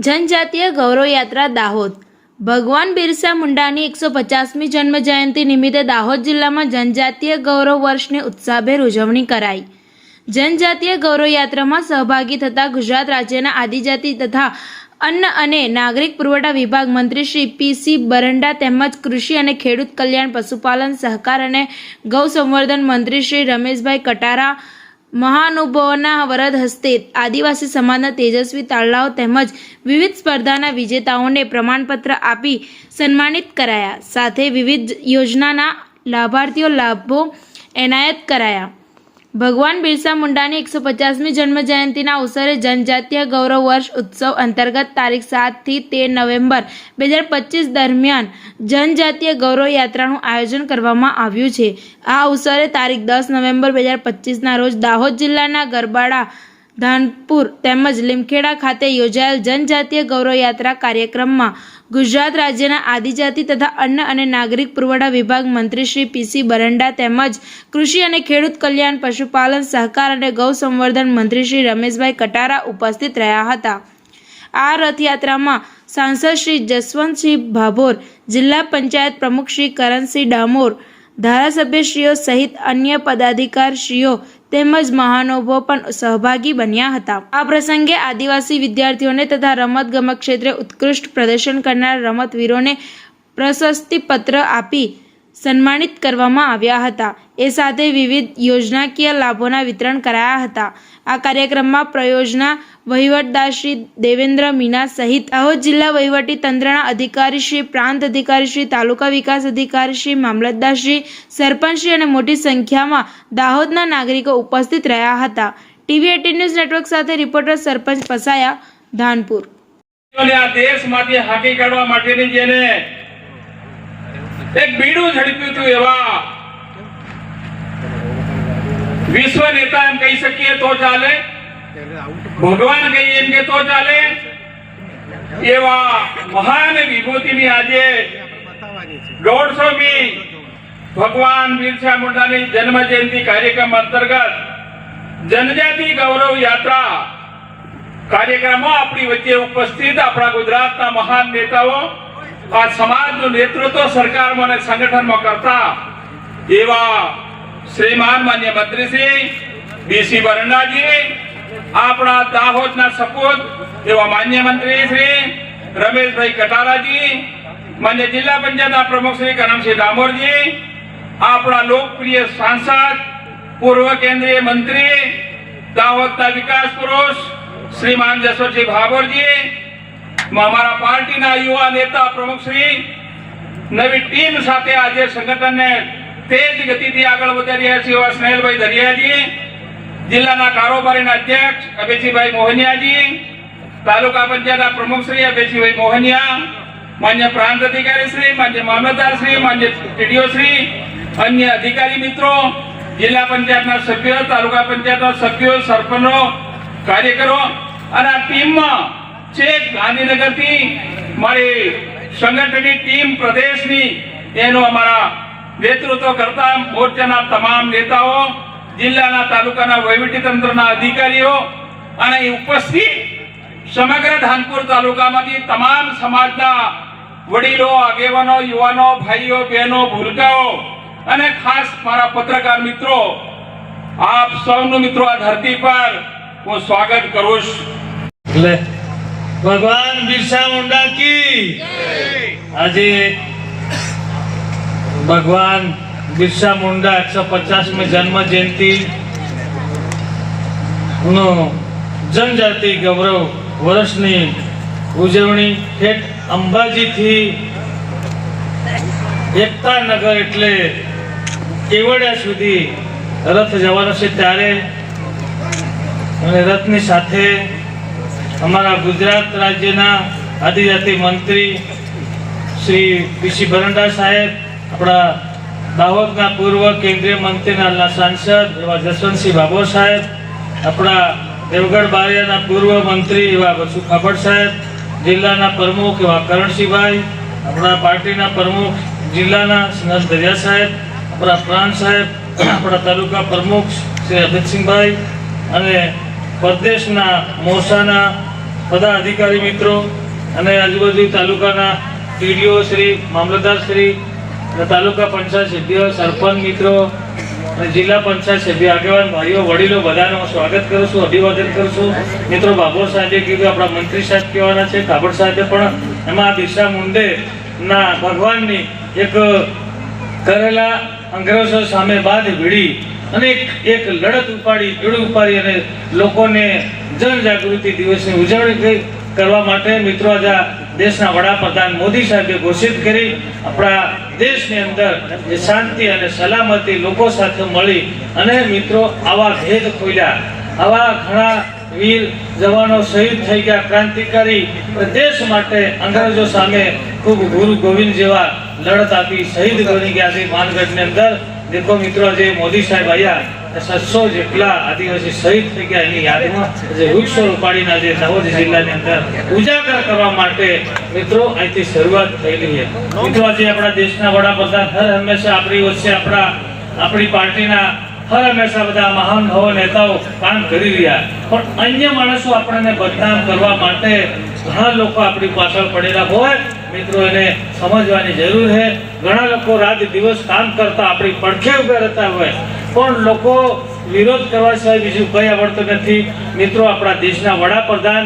જનજાતીય ગૌરવ યાત્રા દાહોદ. ભગવાન બિરસા મુંડાની એકસો પચાસમી જન્મ જયંતિ નિમિત્તે દાહોદ જિલ્લામાં જનજાતીય ગૌરવ વર્ષની ઉત્સાહભેર ઉજવણી કરાઈ. જનજાતીય ગૌરવ યાત્રામાં સહભાગી થતા ગુજરાત રાજ્યના આદિજાતિ તથા અન્ન અને નાગરિક પુરવઠા વિભાગ મંત્રી શ્રી પીસી બરંડા તેમજ કૃષિ અને ખેડૂત કલ્યાણ પશુપાલન સહકાર અને ગૌ સંવર્ધન મંત્રી શ્રી રમેશભાઈ કટારા મહાનુભાવોના વરદ હસ્તે આદિવાસી સમાજના તેજસ્વી તાળાઓ તેમજ વિવિધ સ્પર્ધાના વિજેતાઓને પ્રમાણપત્ર આપી સન્માનિત કરાયા. સાથે વિવિધ યોજનાના લાભાર્થીઓ લાભો એનાયત કરાયા. ભગવાન બિરસા મુંડાની એકસો પચાસમી જન્મ જયંતિના અવસરે જનજાતીય ગૌરવ વર્ષ ઉત્સવ અંતર્ગત તારીખ સાતથી તેર નવેમ્બર બે હજાર પચીસ દરમિયાન જનજાતીય ગૌરવ યાત્રાનું આયોજન કરવામાં આવ્યું છે. આ અવસરે તારીખ દસ નવેમ્બર બે હજાર પચીસના રોજ દાહોદ જિલ્લાના ગરબાડા, ધાનપુર તેમજ લીમખેડા ખાતે યોજાયેલ જનજાતીય ગૌરવ યાત્રા કાર્યક્રમમાં ગુજરાત રાજ્યના આદિજાતિ તથા અન્ન અને નાગરિક પુરવઠા વિભાગ મંત્રી શ્રી પીસી બરંડા તેમજ કૃષિ અને ખેડૂત કલ્યાણ, પશુપાલન, સહકાર અને ગૌ સંવર્ધન મંત્રી શ્રી રમેશભાઈ કટારા ઉપસ્થિત રહ્યા હતા. આ રથયાત્રામાં સાંસદ શ્રી જસવંતસિંહ ભાભોર, જિલ્લા પંચાયત પ્રમુખ શ્રી કરણસિંહ ડામોર, ધારાસભ્યશ્રીઓ સહિત અન્ય પદાધિકારશ્રીઓ તેમજ મહાનુભાવો પણ સહભાગી બન્યા હતા. આ પ્રસંગે આદિવાસી વિદ્યાર્થીઓને તથા રમતગમત ક્ષેત્રે ઉત્કૃષ્ટ પ્રદર્શન કરનાર રમતવીરોને પ્રશસ્તિપત્ર આપી સન્માનિત કરવામાં આવ્યા હતા. એ સાથે વિવિધ યોજનાકીય લાભોના વિતરણ કરાયા હતા. આ કાર્યક્રમમાં પ્રયોજના વહીવટદારશ્રી દેવેન્દ્ર મીના સહિત દાહોદ જિલ્લા વહીવટી તંત્રના અધિકારીશ્રી પ્રાંત અધિકારીશ્રી તાલુકા વિકાસ અધિકારી શ્રી, મામલતદાર શ્રી સરપંચશ્રી અને મોટી સંખ્યામાં દાહોદના નાગરિકો ઉપસ્થિત રહ્યા હતા. ટીવી એટીન ન્યૂઝ નેટવર્ક સાથે રિપોર્ટર સરપંચ પસાયા, ધાનપુર. દેશમાંથી હાકી કાઢવા માટેની જેને એક બીડું ઝડપ્યું હતું એવા. વિશ્વ નેતા એમ કહી શકીએ તો ચાલે. ભગવાન કહીએ એમ કે તો ચાલે. એવા મહાન વિભૂતિની આજે દોઢસોમી ભગવાન બિરસા મુંડાની જન્મ જયંતિ કાર્યક્રમ અંતર્ગત જનજાતિ ગૌરવ યાત્રા કાર્યક્રમમાં આપણી વચ્ચે ઉપસ્થિત આપણા ગુજરાતના મહાન નેતાઓ આ સમાજનું નેતૃત્વ સરકારમાં અને સંગઠનમાં કરતા એવા શ્રીમાન માન્ય મંત્રીશ્રી બીસી વરંડાજી આપણા દાહોદના સપૂત એવા માન્ય મંત્રી શ્રી રમેશભાઈ કટારાજી, માન્ય જિલ્લા પંચાયતના પ્રમુખ શ્રી કરમસિંહ ડામોરજી, આપણા લોકપ્રિય સાંસદ, પૂર્વ કેન્દ્રીય મંત્રી, દાહોદના વિકાસ પુરુષ શ્રીમાન જસવંતસિંહ ભાભોરજી અમારા પાર્ટીના યુવા નેતા પ્રમુખશ્રી નવી ટીમ સાથે આજે સંગઠનને તેજ ગતિથી આગળ વધારી રહ્યા છે એવા સ્નેહલભાઈ દરિયાજી, જિલ્લાના કારોબારીના અધ્યક્ષ અભેજીભાઈ મોહનિયાજી, તાલુકા પંચાયતના પ્રમુખશ્રી અભેજીભાઈ મોહનિયા, માન્ય પ્રાંત અધિકારી શ્રી, માન્ય મામલતદાર શ્રી, માન્ય ટીડીઓ શ્રી, અન્ય અધિકારી મિત્રો, જિલ્લા પંચાયતના સભ્યો, તાલુકા પંચાયતના સભ્યો, સરપંચો, કાર્યકરો અને આ ટીમમાં છેક ગાંધીનગરથી મારી સંગઠનની ટીમ પ્રદેશની એનું અમારા નેતૃત્વ કરતા મોરચાના તમામ નેતાઓ, જિલ્લાના તાલુકાના વહીવટી તંત્રના અધિકારીઓ અને ઉપસ્થિત સમગ્ર ધાનપુર તાલુકામાંથી તમામ સમાજના વડીલો, આગેવાનો, યુવાનો, ભાઈઓ, બહેનો, ભૂલકાઓ અને ખાસ મારા પત્રકાર મિત્રો, આપ સૌનું મિત્રો આ ધરતી પર હું સ્વાગત કરું છું. ભગવાન બિરસા મુંડા કી. આજે ભગવાન બિરસા મુંડા એકસો પચાસમી જન્મ જયંતિ નો જનજાતિ ગૌરવ વર્ષની ઉજવણી ઠેઠ અંબાજીથી એકતા નગર એટલે કેવડિયા સુધી રથ જવાનો છે ત્યારે. અને રથની સાથે અમારા ગુજરાત રાજ્યના આદિજાતિ મંત્રી શ્રી પીસી ભરંડા સાહેબ, આપણા દાહોદના પૂર્વ કેન્દ્રીય મંત્રીના સાંસદ એવા જસવંતસિંહ બાબો સાહેબ, આપણા દેવગઢ બારિયાના પૂર્વ મંત્રી એવા ખાબડ સાહેબ, જિલ્લાના પ્રમુખ એવા કરણસિંહભાઈ, આપણા પાર્ટીના પ્રમુખ જિલ્લાના સનસ દરિયા સાહેબ, આપણા પ્રાંત સાહેબ, આપણા તાલુકા પ્રમુખ શ્રી અમિતસિંહભાઈ અને પ્રદેશના મોસાના બધા અધિકારી મિત્રો અને આજુબાજુ તાલુકાના ટીડીઓ શ્રી, મામલતદાર શ્રી તાલુકા પંચાયત સભ્યો, સરપંચ મિત્રો અને જિલ્લા પંચાયત સભ્ય, આગેવાન ભાઈઓ, વડીલો, બધાને હું સ્વાગત કરું છું, અભિવાદન કરું છું. મિત્રો, બાબો સાહેબે કીધું, આપણા મંત્રી સાહેબ કહેવાના છે, કાબડ સાહેબે, પણ એમાં બિરસા મુંડે ના ભગવાનની એક કરેલા અંગ્રેજો સામે બાદ ભીડી અને એક લડત ઉપાડી, પીડું ઉપાડી અને લોકોને જનજાગૃતિ દિવસની ઉજવણી કરી- કરવા માટે મિત્રો આજે દેશના વડાપ્રધાન મોદી સાહેબે ઘોષિત કરી, આપણા દેશની અંદર જે શાંતિ અને સલામતી લોકો સાથે મળી અને મિત્રો આવા ભેદ ખોલ્યા. આવા ઘણા વીર જવાનો શહીદ થઈ ગયા, ક્રાંતિકારી દેશ માટે અંગ્રેજો સામે ખૂબ ગુરુ ગોવિંદ જેવા લડત આપી શહીદ બની ગયા છે. માનગઢની અંદર દેખો મિત્રો, જે મોદી સાહેબ આવ્યા સાતસો જેટલા આદિવાસી શહીદ થઈ ગયા એની યાદમાં. જે વૃક્ષો રોપાડીના જે દાહોદ જિલ્લાની અંદર ઉજાગર કરવા માટે મિત્રો, અહીંથી શરૂઆત થયેલી છે. મિત્રો, આજે આપણા દેશના વડાપ્રધાન હર હંમેશા આપણી વચ્ચે આપણા, આપણી પાર્ટીના હર હંમેશા બધા મહાન ભાવો નેતાઓ કામ કરી રહ્યા. પણ અન્ય માણસો આપણને બદનામ કરવા માટે ઘણા લોકો આપણી પાછળ પડેલા હોય. મિત્રો, એને સમજવાની જરૂર છે. ઘણા લોકો રાત દિવસ કામ કરતા આપણી પડખે ઊભા રહેતા હોય, પણ લોકો વિરોધ કરવા સિવાય બીજું કંઈ આવડતું નથી. મિત્રો, આપણા દેશના વડાપ્રધાન